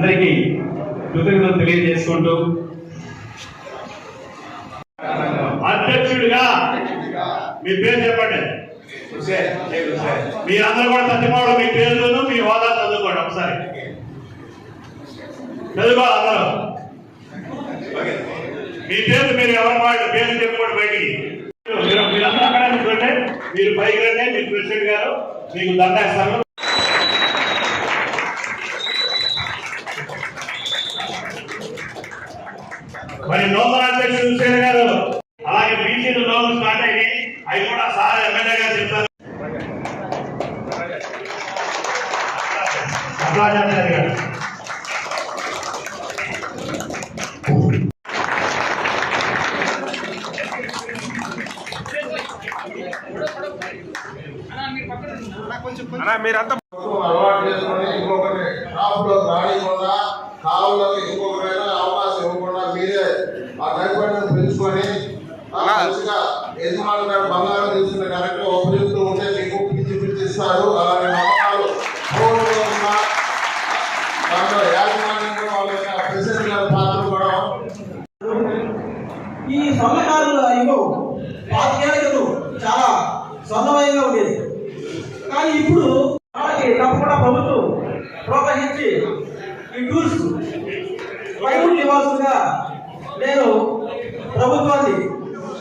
అందరికీ కృతజ్ఞతలు తెలియజేసుకుంటూ అధ్యక్షుడిగా మీ పేరు చెప్పండి. మీరందరూ కూడా చదువుకోవడం మీ పేర్లను మీ హోదా చదువుకోండి ఒకసారి. చదువుకోవాలి అందరూ. మీ పేర్లు మీరు ఎవరు వాళ్ళు పేర్లు చెప్పుకోండి బయటికి. మీరు మీరందరూ అక్కడ మీరు పైకి రండి మీరు ప్రెసిడెంట్ గారు మీకు దండేస్తారు అట్లాచార్య గారు అలవాటు చేసుకుని ఇంకొకటి కాపులో రానివ్వకుండా కావులకు ఇంకొకరైనా అవకాశం ఇవ్వకుండా మీరే ఆ నైపుణ్యం పెంచుకొని ఆ మంచిగా యజమాని గారు బంగారం తీసుకున్న కరెక్ట్ ఉపయోగిస్తూ ఉంటే మీకు పిచ్చి పిచ్చి ఇస్తారు అలాగే నమ్మకాలు పూర్వకంగా ఉన్న దాంట్లో యాజమాన్యం కూడా వాళ్ళ యొక్క ప్రెసిడెంట్ గారి పాత్ర కూడా ఈ స్వర్ణకారులు ఇవ్వవు పాతికేళ్ళు చాలా స్వర్ణమయంగా ఉండేది కానీ ఇప్పుడు వాళ్ళకి తప్పకుండా ప్రభుత్వం ప్రోత్సహించి ఈ టూర్స్ వైపులు ఇవ్వాల్సిందిగా నేను ప్రభుత్వాన్ని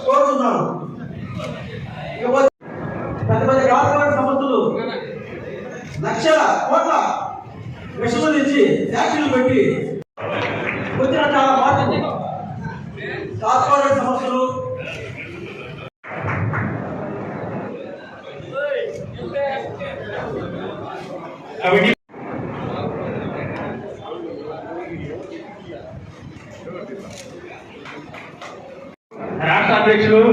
కోరుతున్నాను. పెద్ద పెద్ద కార్పొరేట్ సంస్థలు లక్షల కోట్ల విషయం నుంచి ట్యాక్సీలు పెట్టి వచ్చిన చాలా మార్పు కార్పొరేట్ సంస్థలు కమిటీ రాష్ట్ర అధ్యక్షులు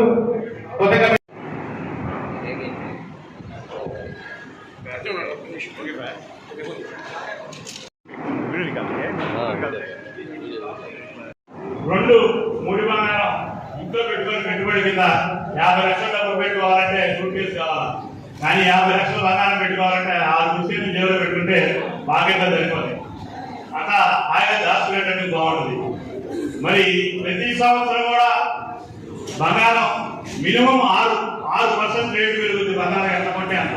రెండు మూడు వందల ఇంట్లో పెట్టుకొని పెట్టుబడి కింద యాభై లక్షల డబ్బులు పెట్టుకోవాలంటే సూట్ కేసు కావాలి. కానీ యాభై లక్షల బంగారం పెట్టుకోవాలంటే ఆరు ముస్లింలు జేబులో పెట్టుకుంటే బాగా సరిపోతుంది అట్లా ఆయన దాచుకునేటట్టు బాగుంటుంది. మరి ప్రతి సంవత్సరం కూడా బంగారం. మినిమం ఆరు ఆరు పర్సెంట్ రేటు పెరుగుతుంది బంగారం ఎంత కొంటే అంత.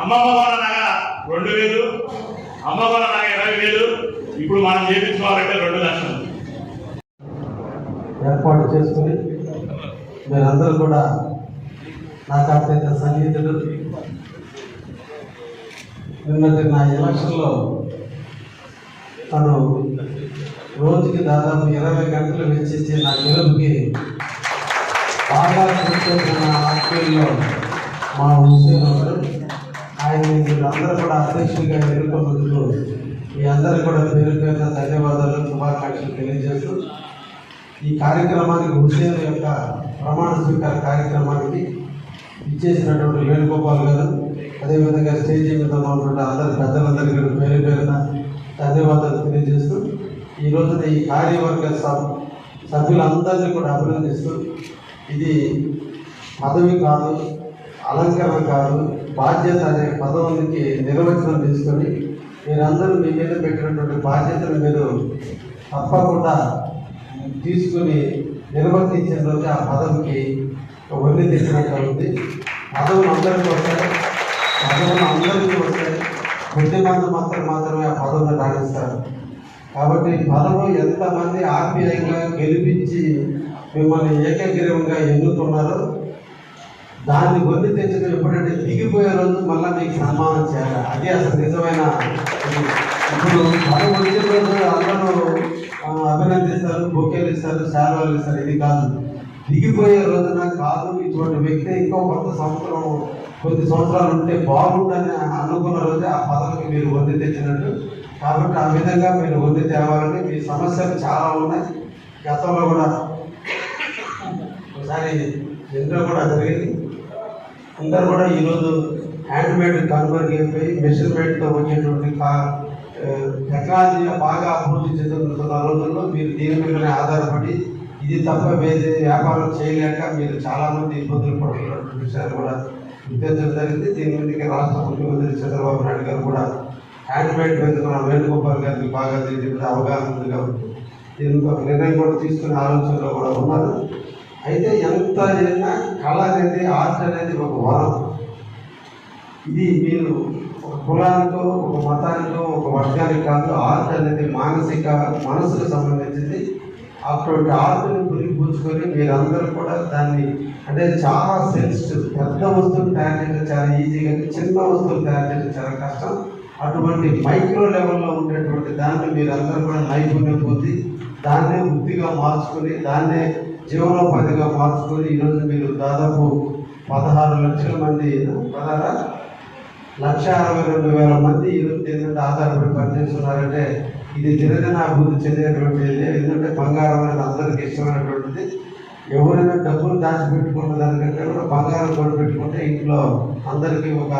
అమ్మమ్మ నగ రెండు వేలు అమ్మ నగ ఇరవై వేలు. ఇప్పుడు మనం చేపించుకోవాలంటే రెండు లక్షలు. ఏర్పాటు చేసుకుని మీరందరూ కూడా నాకు అత్యంత సన్నిహితులు నిన్నటి నా ఎలక్షన్లో తను రోజుకి దాదాపు ఇరవై గంటలు వెచ్చించి నా గెలుపుకి బాగా గుర్తొచ్చిన ఆత్మీయుల్లో మా హుసేన్ ఒకడు ఆయన అందరూ కూడా అధ్యక్షుడిగా ఎన్నుకున్నందుకు మీ అందరూ కూడా పేరు పేరున ధన్యవాదాలు శుభాకాంక్షలు తెలియజేస్తూ ఈ కార్యక్రమానికి హుసేన్ యొక్క ప్రమాణ స్వీకార కార్యక్రమానికి ఇచ్చేసినటువంటి వేణుగోపాల్ గారు అదేవిధంగా స్టేజ్ మీద ఉన్నటువంటి అందరి పెద్దలందరికీ పేరు పేరున ధన్యవాదాలు తెలియజేస్తూ ఈ రోజున ఈ కార్యవర్గ సభ సభ్యులందరినీ కూడా అభినందిస్తూ ఇది పదవి కాదు అలంకరణ కాదు బాధ్యత అనే పదవునికి నిర్వచనం తీసుకొని మీరందరూ మీ మీద పెట్టినటువంటి బాధ్యతను మీరు తప్పకుండా తీసుకుని నిర్వర్తించిన రోజు ఆ పదవికి వల్లి తెచ్చినట్టు ఉంది పదవులు అందరికీ వస్తాయి. పదవులు అందరికీ వస్తాయి. కొద్దిమంది మాత్రం మాత్రమే ఆ పదవులు రాణిస్తారు. కాబట్టి మనలో ఎంతమంది ఆత్మీయంగా గెలిపించి మిమ్మల్ని ఏకగ్రీవంగా ఎన్నుతున్నారో దాన్ని వల్లి తెచ్చిన ఎప్పుడంటే దిగిపోయే రోజు మళ్ళీ మీకు సన్మానం చేయాలి. అది అసలు నిజమైన ఇప్పుడు మనం వచ్చిన రోజు అందరూ అభినందిస్తారు బొకేలు ఇస్తారు శాలువాలు ఇస్తారు. ఇది కాదు. దిగిపోయే రోజున కాదు ఇటువంటి వ్యక్తి ఇంకో కొంత సంవత్సరం కొద్ది సంవత్సరాలు ఉంటే బాగుందని అనుకున్న రోజే ఆ పదవికి మీరు వద్దు తెచ్చినట్టు కాబట్టి ఆ విధంగా మీరు ముందు తేవాలని మీ సమస్యలు చాలా ఉన్నాయి. గతంలో కూడా ఒకసారి ఎంతో కూడా జరిగింది. అందరూ కూడా ఈరోజు హ్యాండ్మేడ్ కన్వర్ట్ అయిపోయి మెషర్మెంట్తో వచ్చేటువంటి కా టెక్నాలజీ బాగా అభివృద్ధి చెందుతున్న రోజుల్లో మీరు దీని మీదనే ఆధారపడి ఇది తప్ప వేరే వ్యాపారం చేయలేక మీరు చాలామంది ఇబ్బందులు పడుతున్నటువంటి విషయాలు కూడా గుర్తించడం జరిగింది. దీని మీదకి రాష్ట్ర ముఖ్యమంత్రి చంద్రబాబు నాయుడు గారు కూడా హ్యాండ్మేడ్ మీద మన వేణుగోపాల్ గారికి బాగా దీని అవగాహన ఉంది కాబట్టి దీనికి ఒక నిర్ణయం కూడా తీసుకునే ఆలోచనలో కూడా ఉన్నారు. అయితే ఎంత చేసినా కళ అనేది ఆర్ట్ అనేది ఒక వరం. ఇది మీరు ఒక కులానికో ఒక మతానికో ఒక వర్గానికి కాదు ఆర్ట్ అనేది మానసిక మనసుకు సంబంధించింది. అటువంటి ఆర్ట్ని పురిపుచ్చుకొని మీరందరూ కూడా దాన్ని అంటే చాలా సెన్సిటివ్ పెద్ద వస్తువులు తయారు చేయడం చాలా ఈజీగా చిన్న వస్తువులు తయారు చేయడం చాలా కష్టం. అటువంటి మైక్రో లెవెల్లో ఉండేటువంటి దాన్ని మీరందరూ కూడా నైపుణ్యం పొంది దాన్నే వృత్తిగా మార్చుకొని దాన్నే జీవనోపాధిగా మార్చుకొని ఈరోజు మీరు దాదాపు పదహారు లక్షల మంది పదహారా? లక్ష అరవై రెండు వేల మంది ఈరోజు ఎందుకంటే ఆధారపడి పనిచేస్తున్నారంటే ఇది దినదిన అభివృద్ధి చెందేటువంటిది ఎందుకంటే బంగారం అనేది అందరికీ ఇష్టమైనటువంటిది. ఎవరైనా డబ్బులు దాచిపెట్టుకున్న దానికంటే కూడా బంగారం కూడా పెట్టుకుంటే ఇంట్లో అందరికీ ఒక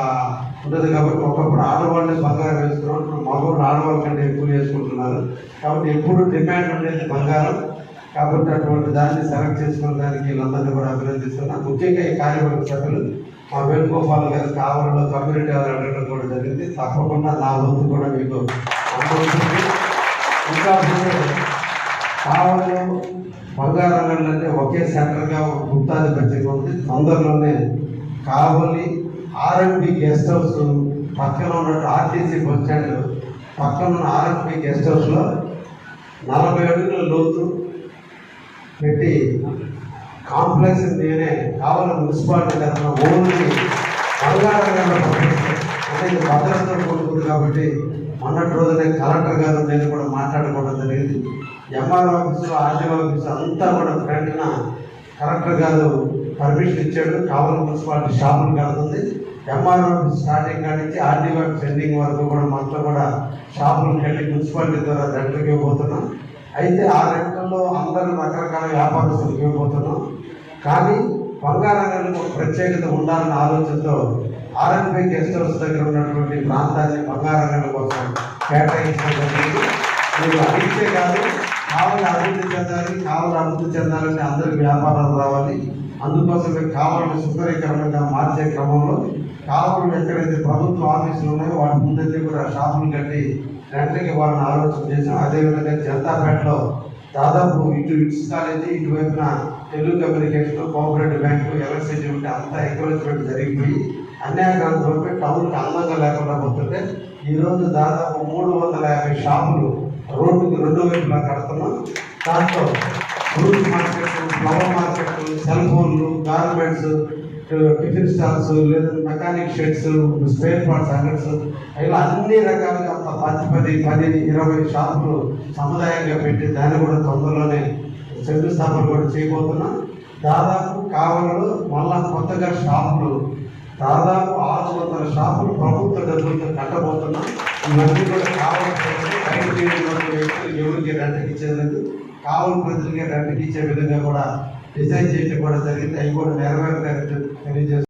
ఉంటుంది కాబట్టి ఒకప్పుడు ఆడవాళ్ళని బంగారం వేసుకున్నారు ఇప్పుడు మగవాళ్ళు ఆడవాళ్ళ కంటే ఎక్కువ వేసుకుంటున్నారు. కాబట్టి ఎప్పుడు డిమాండ్ ఉండేది బంగారం. కాబట్టి అటువంటి దాన్ని సెలెక్ట్ చేసుకున్న దానికి వీళ్ళందరినీ కూడా అభినందిస్తున్నాను ముఖ్యంగా ఈ కార్యవర్గ సభ్యులు మా వేణుగోపాల్ గారి కావాలలో కమ్యూనిటీ వారు అడగడం కూడా జరిగింది. తప్పకుండా నా వంతు కూడా మీకు ఇంకా ముందు బంగారం అంటే ఒకే సెంటర్గా ఒక గుప్తాధిపత్యం ఉంది. తొందరలోనే కావలి ఆర్ఎండ్బి గెస్ట్ హౌస్ పక్కన ఉన్నట్టు ఆర్టీసీ బస్ స్టాండ్ పక్కన ఉన్న ఆర్ఎండ్బి గెస్ట్ హౌస్లో నలభై అడుగుల లోతు పెట్టి కాంప్లెక్స్ నేనే కావాలి మున్సిపాలిటీ తరఫున ఓన్లీ బంగారంగా అంటే ఇది భద్రతతో కూడుకుంది కాబట్టి మొన్నటి రోజునే కలెక్టర్ గారు నేను కూడా మాట్లాడుకోవడం జరిగింది. ఎంఆర్ ఆఫీసు ఆర్టీఓ ఆఫీసు అంతా కూడా ప్రకటన కలెక్టర్ గారు పర్మిషన్ ఇచ్చాడు. కావలి మున్సిపాలిటీ షాపులు కడుతుంది. ఎంఆర్ ఆఫీస్ స్టార్టింగ్ కానించి నుంచి ఆర్డీఓ ఆఫీస్ ఎండింగ్ వరకు కూడా మొత్తం కూడా షాపులు కట్టి మున్సిపాలిటీ ద్వారా రెంట్లకి ఇవ్వబోతున్నాం. అయితే ఆ రెంట్లలో అందరూ రకరకాల వ్యాపారస్తులకు ఇవ్వబోతున్నాం. కానీ బంగారంగంలో ఒక ప్రత్యేకత ఉండాలన్న ఆలోచనతో ఆర్ఎన్పై గెస్ట్ హౌస్ దగ్గర ఉన్నటువంటి ప్రాంతాన్ని బంగారంగం కోసం కేటాయించడం జరిగింది. మీరు అడిగితే కాదు కావాలి అభివృద్ధి చెందాలి కావాలి అభివృద్ధి చెందాలని అందరికి వ్యాపారాలు రావాలి. అందుకోసం మీరు కావాలని సుందరీకరణంగా మార్చే క్రమంలో కావాలి ఎక్కడైతే ప్రభుత్వ ఆఫీసులు ఉన్నాయో వాటి ముందైతే కూడా షాపులు కట్టి రెంట్కి వాళ్ళని ఆలోచన చేసాం అదేవిధంగా జనతాపేటలో దాదాపు ఇటు it's college ఇటువైపున Telugu communication cooperative bank electricity ఉంటే అంతా ఎంకరేజ్మెంట్ జరిగిపోయి అన్యాయకరంతో టౌన్కి అందంగా లేకుండా పోతుంటే ఈరోజు దాదాపు మూడు వందల యాభై షాపులు రోడ్డుకి రెండు వైపులా కడుతున్నాం దాంట్లో fruit market flower market cell ఫోన్లు గార్మెంట్స్ టిఫిన్ స్టాల్స్ లేదా మెకానిక్ షెడ్స్ స్పేర్ పార్ట్స్ అంగడ్స్ ఇలా అన్ని రకాలుగా అంత పది పది పది ఇరవై షాపులు సముదాయంగా పెట్టి దాన్ని కూడా తొందరలోనే శంకుస్థాపన కూడా చేయబోతున్నాం. దాదాపు కావలలో మళ్ళా కొత్తగా షాపులు దాదాపు ఆరు వందల షాపులు ప్రభుత్వ డబ్బులతో కట్టబోతున్నాం. ఇవన్నీ కూడా కావాల్సిన ఎవరికి రెంట్కి ఇచ్చేందుకు కావలి ప్రజలకి రెంట్కి ఇచ్చే విధంగా కూడా డిజైన్ చేయడం కూడా జరిగింది. అవి కూడా నెరవేరుతాయని తెలియజేస్తున్నాను